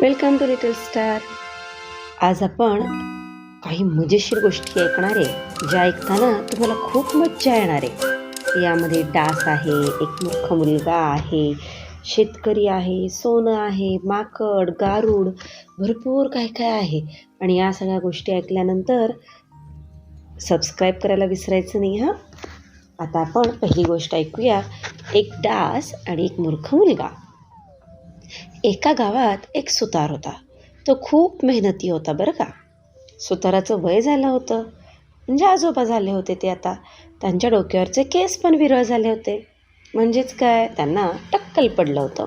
Welcome to little star आज आपण काही मजेशीर गोष्टी ऐकणार आहे ज्या ऐकताना तुम्हाला खूप मज्जा येणार आहे. यामध्ये डास आहे एक मूर्ख मुलगा आहे शेतकरी आहे सोनं आहे माकड गारूड भरपूर काय काय आहे. आणि या सगळ्या गोष्टी ऐकल्यानंतर सबस्क्राईब करायला विसरायचं नाही हां? आता आपण पहिली गोष्ट ऐकूया एक डास आणि एक मूर्ख मुलगा. एका गावात एक सुतार होता. तो खूप मेहनती होता बरं का. सुताराचं वय झालं होतं. म्हणजे आजोबा झाले होते ते आता. त्यांच्या डोक्यावरचे केस पण विरळ झाले होते. म्हणजेच काय? त्यांना टक्कल पडलं होतं.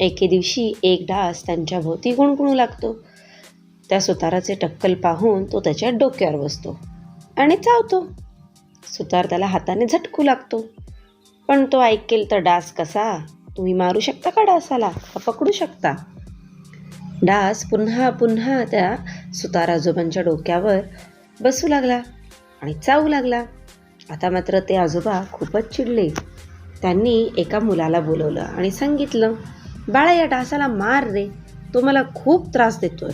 एके दिवशी एक डास त्यांच्या भोवती गुणगुणू लागतो. त्या सुताराचे टक्कल पाहून तो त्याच्या डोक्यावर बसतो आणि चावतो. सुतार त्याला हाताने झटकू लागतो. पण तो ऐकेल तर डास कसा? तुम्ही मारू शकता का डासाला? का पकडू शकता? डास पुन्हा पुन्हा त्या सुतार आजोबांच्या डोक्यावर बसू लागला आणि चावू लागला. आता मात्र ते आजोबा खूपच चिडले. त्यांनी एका मुलाला बोलवलं आणि सांगितलं बाळा या डासाला मार रे तो मला खूप त्रास देतोय.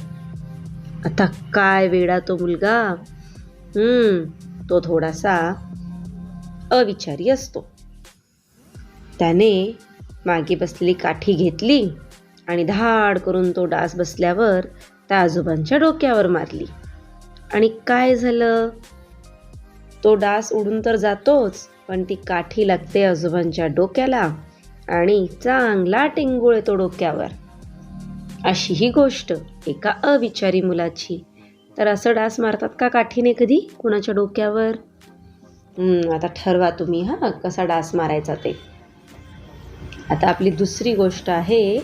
आता काय वेडा तो मुलगा? हम्म तो थोडासा अविचारी असतो. त्याने मागे बसलेली काठी घेतली आणि धाड करून तो डास बसल्यावर त्या आजोबांच्या डोक्यावर मारली. आणि काय झालं? तो डास उडून तर जातोच पण ती काठी लागते आजोबांच्या डोक्याला आणि चांगला टिंगूळ येतो डोक्यावर. अशी ही गोष्ट एका अविचारी मुलाची. तर असं डास मारतात का काठीने कधी? कुणाच्या डोक्यावर? आता ठरवा तुम्ही हां कसा डास मारायचा ते. आता आपली दुसरी गोष्ट आहे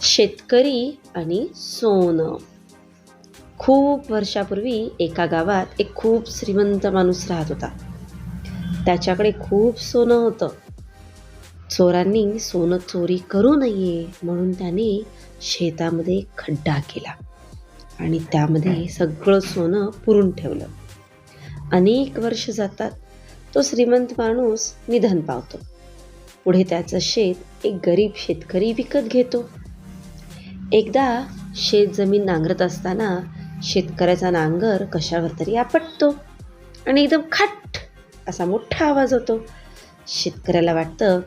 शेतकरी आणि सोनं. खूप वर्षापूर्वी एका गावात एक खूप श्रीमंत माणूस राहत होता. त्याच्याकडे खूप सोनं होतं. चोरांनी सोनं चोरी करू नये म्हणून त्याने शेतामध्ये खड्डा केला आणि त्यामध्ये सगळं सोनं पुरून ठेवलं. अनेक वर्ष जातात तो श्रीमंत माणूस निधन पावतो. पुढे त्याचं शेत एक गरीब शेतकरी विकत घेतो. एकदा शेत जमीन नांगरत असताना शेतकऱ्याचा नांगर कशावर तरी आपटतो आणि एकदम खट असा मोठा आवाज होतो. शेतकऱ्याला वाटतं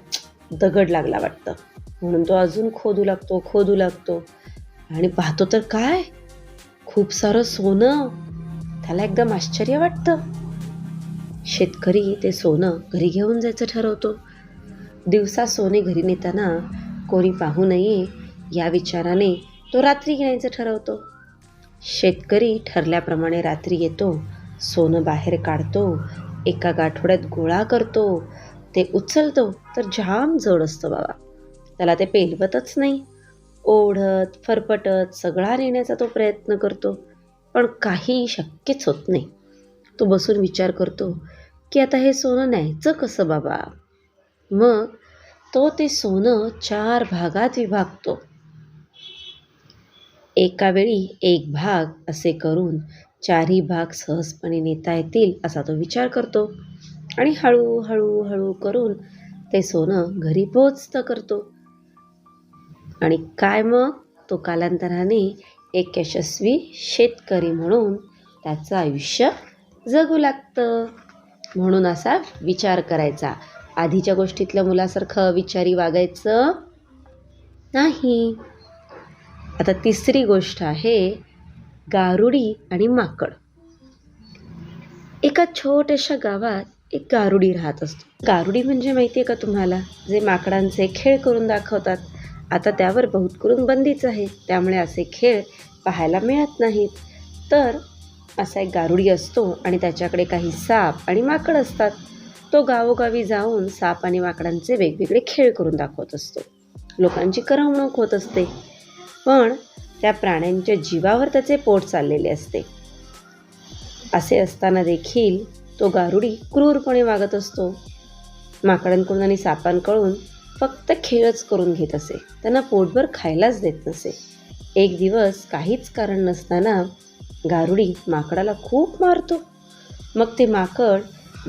दगड लागला वाटतं. म्हणून तो अजून खोदू लागतो खोदू लागतो. आणि पाहतो तर काय? खूप सारं सोनं. त्याला एकदम आश्चर्य वाटतं. शेतकरी ते सोनं घरी घेऊन जायचं ठरवतो. दिवसा सोने घरी नेताना कोणी पाहू नये या विचाराने तो रात्री घेण्याचं ठरवतो. शेतकरी ठरल्याप्रमाणे रात्री येतो सोनं बाहेर काढतो एका गाठोड्यात गोळा करतो ते उचलतो तर जाम जड असतं बाबा. त्याला ते पेलवतच नाही. ओढत फरफटत सगळा नेण्याचा तो प्रयत्न करतो पण काही शक्यच होत नाही. तो बसून विचार करतो की आता हे सोनं न्यायचं कसं बाबा? मग तो ते सोनं चार भागात विभागतो. एका वेळी एक भाग असे करून चारही भाग सहजपणे नेता येतील असा तो विचार करतो आणि हळूहळू हळू करून ते सोनं घरी पोचतं करतो. आणि काय मग? तो कालांतराने एक यशस्वी शेतकरी म्हणून त्याचं आयुष्य जगू लागतं. म्हणून असा विचार करायचा. आधीच्या गोष्टीतल्या मुलासारखं विचारी वागायचं नाही. आता तिसरी गोष्ट आहे गारुडी आणि माकड. एका छोट्याशा गावात एक गारुडी राहत असतो. गारुडी म्हणजे माहिती आहे का तुम्हाला? जे माकडांचे खेळ करून दाखवतात. आता त्यावर बहुत करून बंदीच आहे. त्यामुळे असे खेळ पाहायला मिळत नाहीत. तर असा एक गारुडी असतो आणि त्याच्याकडे काही साप आणि माकड असतात. तो गावोगावी जाऊन साप आणि माकडांचे वेगवेगळे खेळ करून दाखवत असतो. लोकांची करमणूक होत असते. पण त्या प्राण्यांच्या जीवावर त्याचे पोट चाललेले असते. असे असताना देखील तो गारुडी क्रूरपणे वागत असतो. माकडांकडून आणि सापांकडून फक्त खेळच करून घेत असे. त्यांना पोटभर खायलाच देत नसे. एक दिवस काहीच कारण नसताना गारुडी माकडाला खूप मारतो. मग ते माकड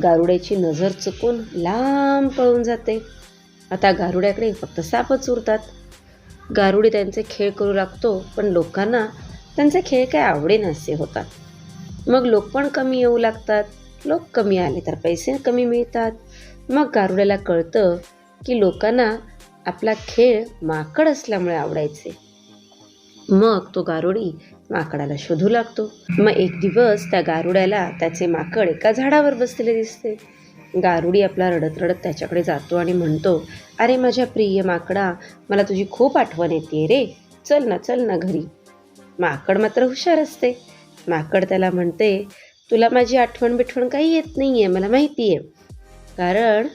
गारुड्याची नजर चुकून लांब पळून जाते. आता गारुड्याकडे फक्त सापच उरतात. गारुडी त्यांचे खेळ करू लागतो पण लोकांना त्यांचे खेळ काय आवडेनासे होतात. मग लोक पण कमी येऊ लागतात. लोक कमी आले तर पैसे कमी मिळतात. मग गारुड्याला कळतं की लोकांना आपला खेळ माकड असल्यामुळे आवडायचे. मग तो गारुडी माकडाला शोधू लागतो. मग एक दिवस त्या गारुड्याला त्याचे माकड एका झाडावर बसलेले दिसते. गारुडी आपला रडत रडत त्याच्याकडे जातो आणि म्हणतो अरे माझ्या प्रिय माकडा मला तुझी खूप आठवण येते रे. चल ना चल ना घरी. माकड मात्र हुशार असते. माकड त्याला म्हणते तुला माझी आठवण बिठवण काही येत नाही आहे मला माहिती आहे कारण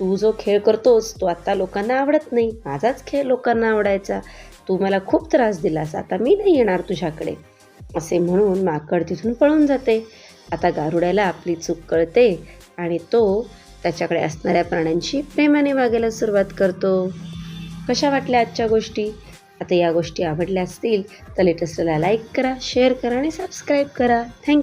तू जो खेळ करतोस तो आता लोकांना आवडत नाही. माझाच खेळ लोकांना आवडायचा. तू मला खूप त्रास दिलास. आता मी नाही येणार तुझ्याकडे. असे म्हणून माकड तिथून पळून जाते. आता गारुड्याला आपली चूक कळते आणि तो त्याच्याकडे असणाऱ्या प्राण्यांशी प्रेमाने वागायला सुरुवात करतो. कशा वाटल्या आजच्या गोष्टी? आता या गोष्टी आवडल्या असतील तर लेटेस्टला लाईक करा शेअर करा आणि सबस्क्राईब करा. थँक्यू